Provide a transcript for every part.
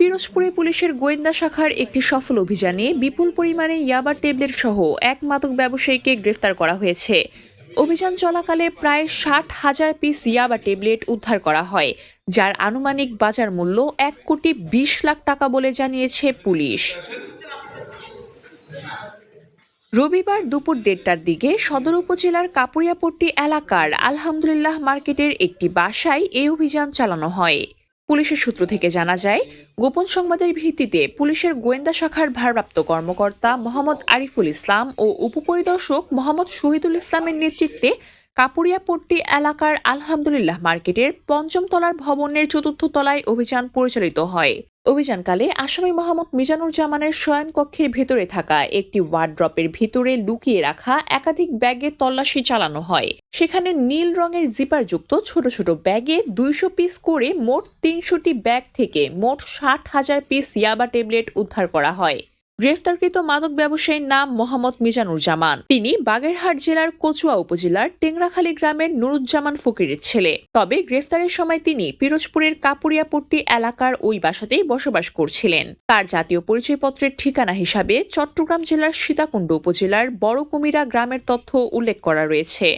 পিরোজপুরে পুলিশের গোয়েন্দা শাখার একটি সফল অভিযানে বিপুল পরিমাণে ইয়াবা ট্যাবলেট সহ এক মাদক ব্যবসায়ীকে গ্রেফতার করা হয়েছে। অভিযান চলাকালে প্রায় ষাট হাজার পিস ইয়াবা ট্যাবলেট উদ্ধার করা হয়, যার আনুমানিক বাজার মূল্য এক কোটি বিশ লাখ টাকা বলে জানিয়েছে পুলিশ। রবিবার দুপুর দেড়টার দিকে সদর উপজেলার কাপুরিয়াপট্টি এলাকার আলহামদুলিল্লাহ মার্কেটের একটি বাসায় এই অভিযান চালানো হয়। পুলিশের সূত্র থেকে জানা যায়, গোপন সংবাদের ভিত্তিতে পুলিশের গোয়েন্দা শাখার ভারপ্রাপ্ত কর্মকর্তা মোহাম্মদ আরিফুল ইসলাম ও উপপরিদর্শক মোহাম্মদ শহীদুল ইসলামের নেতৃত্বে কাপুরিয়াপট্টি এলাকার আলহামদুলিল্লাহ মার্কেটের পঞ্চম তলার ভবনের চতুর্থ তলায় অভিযান পরিচালিত হয়। অভিযানকালে আসামি মোহাম্মদ মিজানুর জামানের শয়নকক্ষের ভেতরে থাকা একটি ওয়ার্ড্রপের ভিতরে লুকিয়ে রাখা একাধিক ব্যাগে তল্লাশি চালানো হয়। সেখানে নীল রঙের জিপারযুক্ত ছোট ছোট ব্যাগে দুইশো পিস করে মোট তিনশোটি ব্যাগ থেকে মোট ষাট হাজার পিস ইয়াবা ট্যাবলেট উদ্ধার করা হয়। গ্রেফতারকৃত মাদক ব্যবসায়ীর নাম মোহাম্মদ মিজানুর জামান তিনি বাগেরহাট জেলার কচুয়া উপজেলার টেংরাখালী গ্রামের নুরুজ্জামান ফকিরের ছেলে। তবে গ্রেফতারের সময় তিনি পিরোজপুরের কাপুরিয়াপট্টি এলাকার ওই বাসাতেই বসবাস করছিলেন। তার জাতীয় পরিচয়পত্রের ঠিকানা হিসাবে চট্টগ্রাম জেলার সীতাকুণ্ড উপজেলার বড় কুমিরা গ্রামের তথ্য উল্লেখ করা রয়েছে।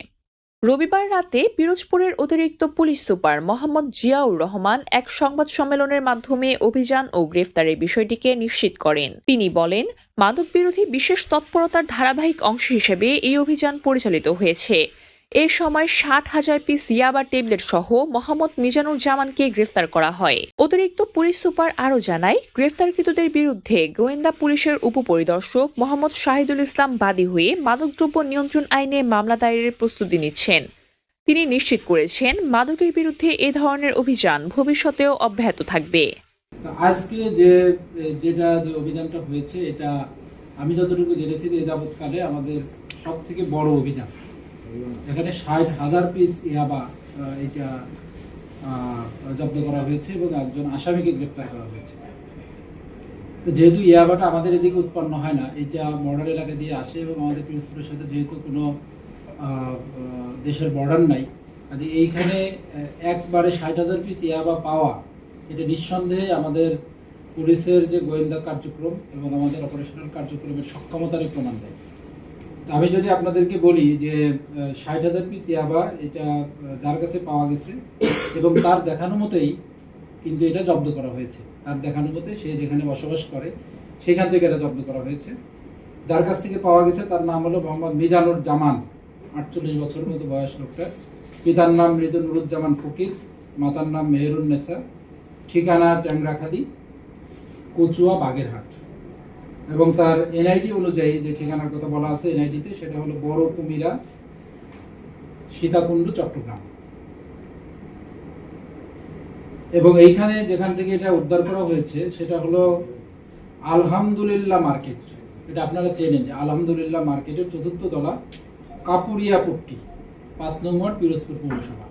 রবিবার রাতে পিরোজপুরের অতিরিক্ত পুলিশ সুপার মোহাম্মদ জিয়াউর রহমান এক সংবাদ সম্মেলনের মাধ্যমে অভিযান ও গ্রেফতারের বিষয়টিকে নিশ্চিত করেন। তিনি বলেন মাদক বিরোধী বিশেষ তৎপরতার ধারাবাহিক অংশ হিসেবে এই অভিযান পরিচালিত হয়েছে। এ সময় ষাট হাজার পিস ইয়াবা টেবলেট সহ মোহাম্মদ মিজানুর জামানকে গ্রেফতার করা হয়। অতিরিক্ত পুলিশ সুপার আরও জানায়, গ্রেফতারকৃতদের বিরুদ্ধে গোয়েন্দা পুলিশের উপপরিদর্শক মোহাম্মদ শাহিদুল ইসলাম বাদী হয়ে মাদকদ্রব্য নিয়ন্ত্রণ আইনে মামলা দায়েরের প্রস্তুতি নিচ্ছেন। তিনি নিশ্চিত করেছেন, মাদকের বিরুদ্ধে এ ধরনের অভিযান ভবিষ্যতেও অব্যাহত থাকবে। আজকে যে, যেটা যে অভিযানটা হয়েছে, এটা আমি যতটুকু জেনেছি যে যাবৎকালে আমাদের সব থেকে বড় অভিযান। এখানে ষাট হাজার পিস ইয়াবা এটা জব্দ করা হয়েছে এবং একজন আসামিকে গ্রেপ্তার করা হয়েছে। যেহেতু ইয়াবাটা আমাদের এদিকে উৎপন্ন হয় না, এটা বর্ডার এলাকা দিয়ে আসে এবং আমাদের পিরোজপুরের সাথে যেহেতু কোনো দেশের বর্ডার নাই কাজে এইখানে একবারে ষাট হাজার পিস ইয়াবা পাওয়া, এটা নিঃসন্দেহে আমাদের পুলিশের যে গোয়েন্দা কার্যক্রম এবং আমাদের অপারেশনাল কার্যক্রমের সক্ষমতারই প্রমাণ দেয়। আমি যদি আপনাদেরকে বলি যে ষাট হাজার পিস ইয়াবা, এটা যার কাছে পাওয়া গেছে, এবং তার দেখানো মতোই কিন্তু এটা জব্দ করা হয়েছে। তার দেখানো মতে সে যেখানে বসবাস করে, সেখান থেকে এটা জব্দ করা হয়েছে। যার কাছ থেকে পাওয়া গেছে, তার নাম হলো মোহাম্মদ মিজানুর জামান, আটচল্লিশ বছর মতো বয়স লোকটা। পিতার নাম মৃদু নুরুজ্জামান ফকির, মাতার নাম মেহেরুন নেসা, ঠিকানা ট্যাংরাখালি, কচুয়া বাগেরহাট। এবং তার এনআইডি অনুযায়ী যে ঠিকানার কথা বলা আছে এনআইডিতে সেটা হলো বড় কুমিরা সীতাকুণ্ড, চট্টগ্রাম। এবং এইখানে যেখান থেকে এটা উদ্ধার করা হয়েছে, সেটা হলো আলহামদুলিল্লাহ মার্কেট। এটা আপনারা চেনেন যে আলহামদুলিল্লাহ মার্কেটের চতুর্থ তলা কাপুরিয়া পট্টি পাঁচ নম্বর পিরোজপুর পৌরসভা।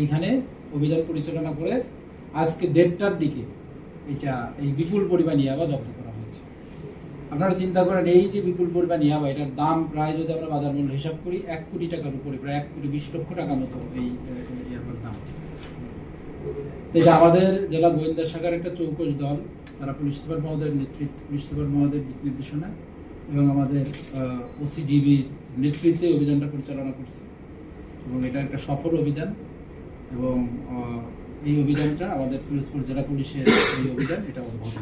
এইখানে অভিযান পরিচালনা করে আজকে দেড়টার দিকে এটা এই বিপুল পরিমাণ ইয়াবা জব্দ করা আপনারা চিন্তা করেন, এই যে বিপুল পরিমাণ ইয়াবা এটার দাম প্রায় যদি আমরা বাজার মূল্য হিসাব করি, এক কোটি টাকার উপরে, প্রায় এক কোটি বিশ লক্ষ টাকা মতো এই ইয়াবার দাম। এটা আমাদের জেলা গোয়েন্দা শাখার একটা চৌকস দল, তারা পুলিশ সুপার মহোদয়ের নেতৃত্ব, পুলিশ সুপার মহোদয়ের দিক নির্দেশনা, এবং আমাদের ওসিডিবির নেতৃত্বে অভিযানটা পরিচালনা করছে। এবং এটা একটা সফল অভিযান, এবং এই অভিযানটা আমাদের পিরোজপুর জেলা পুলিশের এই অভিযান, এটা অব্যাহত